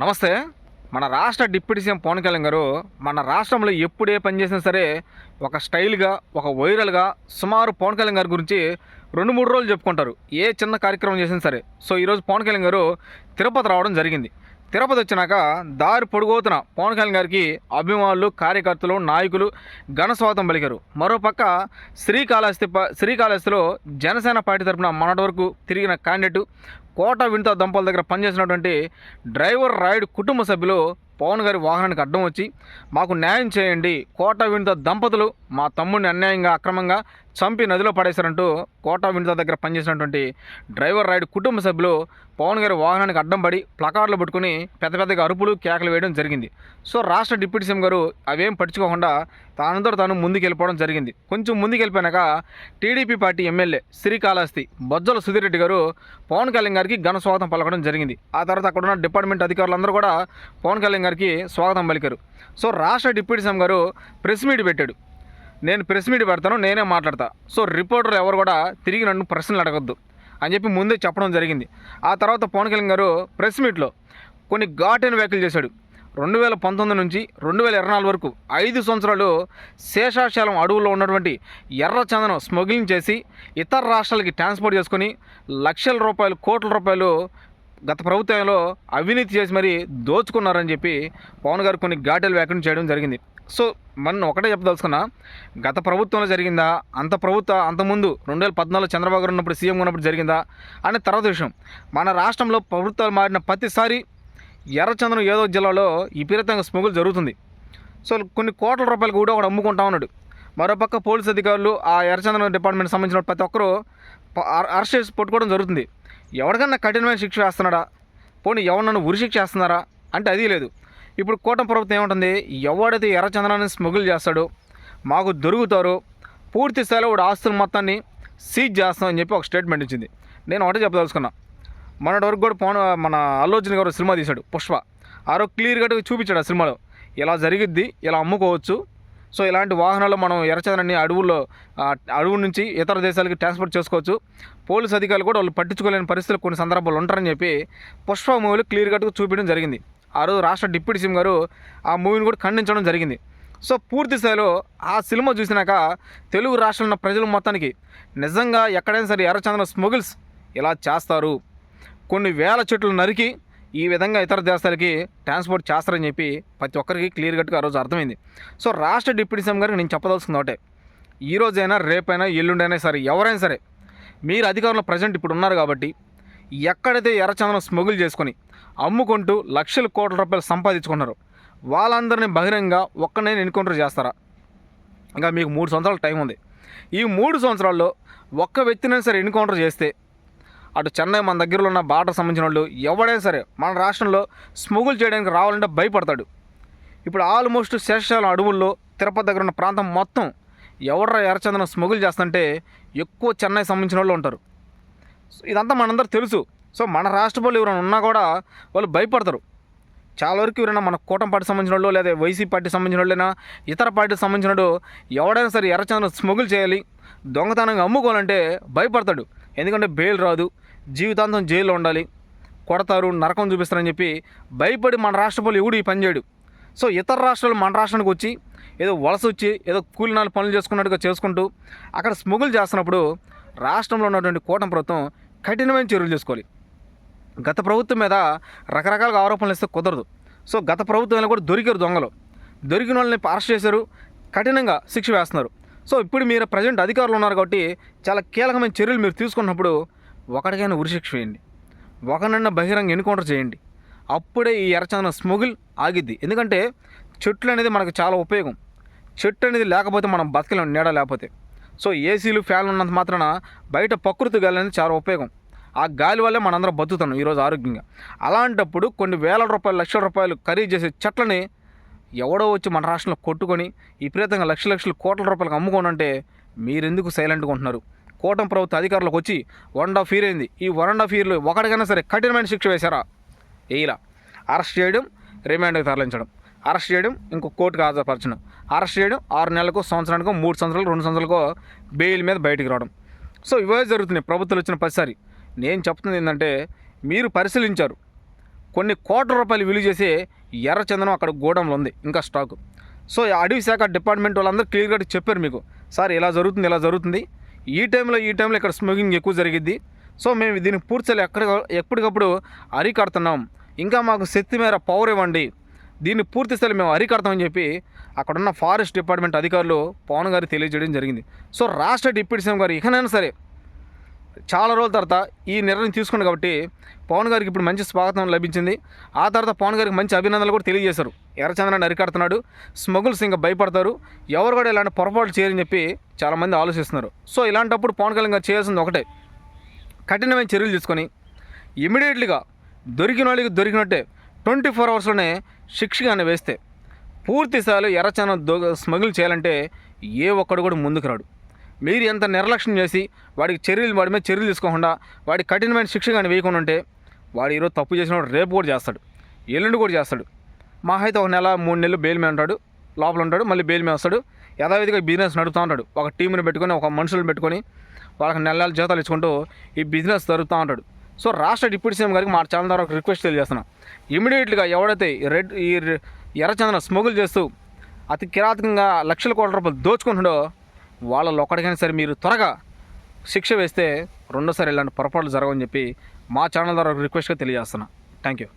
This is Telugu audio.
నమస్తే. మన రాష్ట్ర డిప్యూటీ సీఎం పవన్ కళ్యాణ్ గారు మన రాష్ట్రంలో ఎప్పుడు ఏ పని చేసినా సరే ఒక స్టైల్గా ఒక వైరల్గా సుమారు పవన్ కళ్యాణ్ గారి గురించి రెండు మూడు రోజులు చెప్పుకుంటారు. ఏ చిన్న కార్యక్రమం చేసినా సరే. సో ఈరోజు పవన్ కళ్యాణ్ గారు తిరుపతి రావడం జరిగింది. తిరుపతి వచ్చినాక దారి పొడుగోతున పవన్ కళ్యాణ్ గారికి అభిమానులు కార్యకర్తలు నాయకులు ఘనస్వాతం పలికారు. మరోపక్క శ్రీకాళహస్తి ప- శ్రీకాళహస్తిలో జనసేన పార్టీ తరఫున మొన్నటి వరకు తిరిగిన క్యాండిడేట్ కోట వింత దంపల దగ్గర పనిచేసినటువంటి డ్రైవర్ రాయుడు కుటుంబ సభ్యులు పవన్ గారి వాహనానికి అడ్డం వచ్చి మాకు న్యాయం చేయండి. కోట వింత దంపతులు మా తమ్ముడిని అన్యాయంగా అక్రమంగా చంపి నదిలో పడేశారంటూ కోట వింత దగ్గర పనిచేసినటువంటి డ్రైవర్ రాయుడు కుటుంబ సభ్యులు పవన్ గారి వాహనానికి అడ్డం పడి ప్లకార్లు పట్టుకుని పెద్ద పెద్దగా అరుపులు కేకలు వేయడం జరిగింది. సో రాష్ట్ర డిప్యూటీ సీఎం గారు అవేం పట్టించుకోకుండా తానంతట తాను ముందుకు వెళ్ళిపోవడం జరిగింది. కొంచెం ముందుకెళ్ళిపోయినాక TDP party MLA Srikalahasti Bojjala Sudheer Reddy garu Pawan Kalyan గారికి ఘన స్వాగతం పలకడం జరిగింది. ఆ తర్వాత అక్కడ ఉన్న డిపార్ట్మెంట్ అధికారులందరూ కూడా పవన్ కళ్యాణ్ గారికి స్వాగతం పలికారు. సో రాష్ట్ర deputy CM garu press meet పెట్టాడు. నేను ప్రెస్ మీట్ పెడతాను నేనే మాట్లాడతా. సో రిపోర్టర్లు ఎవరు కూడా తిరిగి నన్ను ప్రశ్నలు అడగద్దు అని చెప్పి ముందే చెప్పడం జరిగింది. ఆ తర్వాత పవన్ కళ్యాణ్ గారు ప్రెస్ మీట్లో కొన్ని ఘాటైన వ్యాఖ్యలు చేశాడు. రెండు వేల పంతొమ్మిది నుంచి రెండు వేల ఇరవై నాలుగు వరకు ఐదు సంవత్సరాలు శేషాచలం అడవుల్లో ఉన్నటువంటి ఎర్ర చందనం స్మగ్లింగ్ చేసి ఇతర రాష్ట్రాలకి ట్రాన్స్పోర్ట్ చేసుకొని లక్షల రూపాయలు కోట్ల రూపాయలు గత ప్రభుత్వంలో అవినీతి చేసి మరీ దోచుకున్నారని చెప్పి పవన్ గారు కొన్ని ఘాటలు వ్యాఖ్యలు చేయడం జరిగింది. సో మనం ఒకటే చెప్పదలుచుకున్నా గత ప్రభుత్వంలో జరిగిందా అంత ప్రభుత్వ అంతకుముందు రెండు వేల పద్నాలుగు చంద్రబాబు గారు ఉన్నప్పుడు సీఎం ఉన్నప్పుడు జరిగిందా అనే తర్వాత విషయం. మన రాష్ట్రంలో ప్రభుత్వాలు మారిన ప్రతిసారి ఎర్రచందనం ఏదో జిల్లాలో విపరీతంగా స్మగుల్ జరుగుతుంది. సో కొన్ని కోట్ల రూపాయలకు కూడా ఒకడు అమ్ముకుంటా ఉన్నాడు. మరోపక్క పోలీస్ అధికారులు ఆ ఎర్రచందనం డిపార్ట్మెంట్ సంబంధించిన ప్రతి ఒక్కరూ అరెస్ట్ చేసి పట్టుకోవడం జరుగుతుంది. ఎవరికన్నా కఠినమైన శిక్ష వేస్తున్నాడా? పోనీ ఎవరినన్ను ఉరి శిక్ష వేస్తున్నారా? అంటే అది లేదు. ఇప్పుడు కూటమి ప్రభుత్వం ఏముంటుంది? ఎవడైతే ఎర్రచందనాన్ని స్మగుల్ చేస్తాడో మాకు దొరుకుతారో. పూర్తి స్థాయిలో వాడు ఆస్తుల మొత్తాన్ని సీజ్ చేస్తామని చెప్పి ఒక స్టేట్మెంట్ ఇచ్చింది. నేను ఒకటే చెప్పదలుచుకున్నా. మొన్నటి వరకు కూడా పవన్ మన ఆలోచన గారు సినిమా తీశాడు పుష్ప. ఆరో క్లియర్ క్లియర్గా చూపించాడు ఆ సినిమాలో. ఇలా జరిగిద్ది ఇలా అమ్ముకోవచ్చు. సో ఇలాంటి వాహనాలు మనం ఎర్రచందనాన్ని అడవుల్లో అడవు నుంచి ఇతర దేశాలకి ట్రాన్స్పోర్ట్ చేసుకోవచ్చు. పోలీస్ అధికారులు కూడా వాళ్ళు పట్టించుకోలేని పరిస్థితులు కొన్ని సందర్భాలు ఉంటారని చెప్పి పుష్ప మూవీలో క్లియర్ కట్గా చూపించడం జరిగింది. ఆ రోజు రాష్ట్ర డిప్యూటీ సీఎం గారు ఆ మూవీని కూడా ఖండించడం జరిగింది. సో పూర్తి స్థాయిలో ఆ సినిమా చూసినాక తెలుగు రాష్ట్రంలో ఉన్న ప్రజల మొత్తానికి నిజంగా ఎక్కడైనా సరే ఎర్రచందనం స్మగుల్స్ ఇలా చేస్తారు. కొన్ని వేల చెట్లు నరికి ఈ విధంగా ఇతర దేశాలకి ట్రాన్స్పోర్ట్ చేస్తారని చెప్పి ప్రతి ఒక్కరికి క్లియర్ కట్గా ఆ రోజు అర్థమైంది. సో రాష్ట్ర డిప్యూటీ సీఎం గారికి నేను చెప్పదలుచుకుంది ఒకటే. ఈ రోజైనా రేపైనా ఎల్లుండైనా సరే ఎవరైనా సరే మీరు అధికారంలో ప్రజెంట్ ఇప్పుడు ఉన్నారు కాబట్టి ఎక్కడైతే ఎర్రచందనం స్మగుల్ చేసుకొని అమ్ముకుంటూ లక్షల కోట్ల రూపాయలు సంపాదించుకున్నారు వాళ్ళందరినీ బహిరంగ ఒక్కనే ఎన్కౌంటర్ చేస్తారా? ఇంకా మీకు మూడు సంవత్సరాల టైం ఉంది. ఈ మూడు సంవత్సరాల్లో ఒక్క వ్యక్తినైనా సరే ఎన్కౌంటర్ చేస్తే అటు చెన్నై మన దగ్గరలో ఉన్న బాట సంబంధించిన వాళ్ళు ఎవడైనా సరే మన రాష్ట్రంలో స్మగుల్ చేయడానికి రావాలంటే భయపడతాడు. ఇప్పుడు ఆల్మోస్ట్ శేషాల అడవుల్లో తిరుపతి దగ్గర ఉన్న ప్రాంతం మొత్తం ఎవడ్రా ఎర్రచందనం స్మగుల్ చేస్తుంటే ఎక్కువ చెన్నై సంబంధించిన వాళ్ళు ఉంటారు. సో ఇదంతా మనందరూ తెలుసు. సో మన రాష్ట్ర వాళ్ళు ఎవరైనా ఉన్నా కూడా వాళ్ళు భయపడతారు. చాలా వరకు ఎవరైనా మన కూటమి పార్టీ సంబంధించిన వాళ్ళు లేదా వైసీపీ పార్టీ సంబంధించిన వాళ్ళైనా ఇతర పార్టీకి సంబంధించిన వాడు ఎవడైనా సరే ఎర్రచందనం స్మగుల్ చేయాలి దొంగతనంగా అమ్ముకోవాలంటే భయపడతాడు. ఎందుకంటే బెయిల్ రాదు. జీవితాంతం జైల్లో ఉండాలి. కొడతారు నరకం చూపిస్తారని చెప్పి భయపడి మన రాష్ట్రపతి ఎవడు ఈ పని చేయడు. సో ఇతర రాష్ట్రాలు మన రాష్ట్రానికి వచ్చి ఏదో వలస వచ్చి ఏదో కూలినాలు పనులు చేసుకున్నట్టుగా చేసుకుంటూ అక్కడ స్మగుల్ చేస్తున్నప్పుడు రాష్ట్రంలో ఉన్నటువంటి కూటమి ప్రభుత్వం కఠినమైన చర్యలు చేసుకోవాలి గత ప్రభుత్వం మీద రకరకాలుగా ఆరోపణలు ఇస్తే కుదరదు. సో గత ప్రభుత్వంలో కూడా దొరికారు దొంగలు. దొరికిన వాళ్ళని అరెస్ట్ చేశారు. కఠినంగా శిక్ష వేస్తున్నారు. సో ఇప్పుడు మీరు ప్రజెంట్ అధికారులు ఉన్నారు కాబట్టి చాలా కీలకమైన చర్యలు మీరు తీసుకున్నప్పుడు ఒకరికైనా ఉరిశిక్ష వేయండి. ఒకనన్నా బహిరంగ ఎన్కౌంటర్ చేయండి. అప్పుడే ఈ ఎర్రచందనం స్మగుల్ ఆగిద్ది. ఎందుకంటే చెట్లు అనేది మనకు చాలా ఉపయోగం. చెట్టు అనేది లేకపోతే మనం బతకలేం నీడ లేకపోతే. సో ఏసీలు ఫ్యాన్లు ఉన్నంత మాత్రాన బయట ప్రకృతి గాలి అనేది చాలా ఉపయోగం. ఆ గాలి వల్లే మనందరం బతుకుతున్నాం ఈరోజు ఆరోగ్యంగా. అలాంటప్పుడు కొన్ని వేల రూపాయలు లక్షల రూపాయలు ఖరీదు చేసే చెట్లని ఎవడో వచ్చి మన రాష్ట్రంలో కొట్టుకొని విపరీతంగా లక్ష లక్షల కోట్ల రూపాయలకు అమ్ముకోనంటే మీరెందుకు సైలెంట్గా ఉంటున్నారు? కూటమి ప్రభుత్వ అధికారులకు వచ్చి వన్ ఆఫ్ ఇయర్ అయింది. ఈ వన్ అండ్ హాఫ్ ఇయర్లో ఒకటికైనా సరే కఠినమైన శిక్ష వేశారా? వేయలా అరెస్ట్ చేయడం రిమాండ్కి తరలించడం. అరెస్ట్ చేయడం ఇంకో కోర్టుకు హాజరుపరచడం. అరెస్ట్ చేయడం ఆరు నెలలకు సంవత్సరానికి మూడు సంవత్సరాలు రెండు సంవత్సరాలకు బెయిల్ మీద బయటికి రావడం. సో ఇవే జరుగుతున్నాయి. ప్రభుత్వాలు వచ్చిన ప్రతిసారి. నేను చెప్తుంది ఏంటంటే మీరు పరిశీలించారు. కొన్ని కోట్ల రూపాయలు విలువ చేసే ఎర్రచందనం అక్కడ గోడంలో ఉంది ఇంకా స్టాక్ సో ఈ అడవి శాఖ డిపార్ట్మెంట్ వాళ్ళందరూ క్లియర్గా చెప్పారు మీకు. సార్ ఇలా జరుగుతుంది ఇలా జరుగుతుంది. ఈ టైంలో ఈ టైంలో ఇక్కడ స్మోకింగ్ ఎక్కువ జరిగిద్ది. సో మేము దీన్ని పూర్తిగా ఎక్కడ ఎప్పటికప్పుడు అరికడుతున్నాం. ఇంకా మాకు శక్తి మేర పవర్ ఇవ్వండి. దీన్ని పూర్తి స్థాయి మేము అరికడతామని చెప్పి అక్కడున్న ఫారెస్ట్ డిపార్ట్మెంట్ అధికారులు పవన్ గారు తెలియజేయడం జరిగింది. సో రాష్ట్ర డిప్యూటీ సీఎం గారు ఇకనైనా సరే చాలా రోజుల తర్వాత ఈ నిర్ణయం తీసుకున్నాడు కాబట్టి పవన్ గారికి ఇప్పుడు మంచి స్వాగతం లభించింది. ఆ తర్వాత పవన్ గారికి మంచి అభినందనలు కూడా తెలియజేశారు. ఎర్రచంద్రాన్ని అరికడుతున్నాడు స్మగుల్స్ ఇంకా భయపడతారు. ఎవరు కూడా ఇలాంటి పొరపాటు చేయరని చెప్పి చాలామంది ఆలోచిస్తున్నారు. సో ఇలాంటప్పుడు పవన్ కళ్యాణ్ గారు చేయాల్సింది ఒకటే. కఠినమైన చర్యలు తీసుకొని ఇమీడియట్లీగా దొరికిన వాళ్ళకి దొరికినట్టే ట్వంటీ ఫోర్ అవర్స్లోనే శిక్ష కానీ వేస్తే పూర్తి స్థాయిలో ఎర్రచందనం దొ స్మగుల్ చేయాలంటే ఏ ఒక్కడు కూడా ముందుకు రాడు. మీరు ఎంత నిర్లక్ష్యం చేసి వాడికి చర్యలు వాడి మీద చర్యలు తీసుకోకుండా వాడికి కఠినమైన శిక్ష కానీ వేయకుండా ఉంటే వాడు ఈరోజు తప్పు చేసినప్పుడు రేపు కూడా చేస్తాడు. ఎల్లుండి కూడా చేస్తాడు. మా అయితే ఒక నెల మూడు నెలలు బెయిల్ మీద ఉంటాడు. లోపల ఉంటాడు మళ్ళీ బెయిల్ మీద వస్తాడు. యథావిధిగా బిజినెస్ నడుపుతూ ఉంటాడు. ఒక టీంని పెట్టుకొని ఒక మనుషులను పెట్టుకొని వాళ్ళకి నెల నెల జీతాలు ఇచ్చుకుంటూ ఈ బిజినెస్ జరుగుతూ ఉంటాడు. సో రాష్ట్ర డిప్యూటీ సీఎం గారికి మా ఛానల్ ద్వారా ఒక రిక్వెస్ట్ తెలియజేస్తున్నాం. ఇమీడియట్గా ఎవడైతే రెడ్ ఈ ఎర్రచందన స్మగుల్ చేస్తూ అతి కిరాతకంగా లక్షల కోట్ల రూపాయలు దోచుకుంటున్నాడో వాళ్ళలో ఒక్కడికైనా సరే మీరు త్వరగా శిక్ష వేస్తే రెండోసారి ఇలాంటి పొరపాట్లు జరగవని చెప్పి మా ఛానల్ ద్వారా రిక్వెస్ట్గా తెలియజేస్తున్నా. Thank you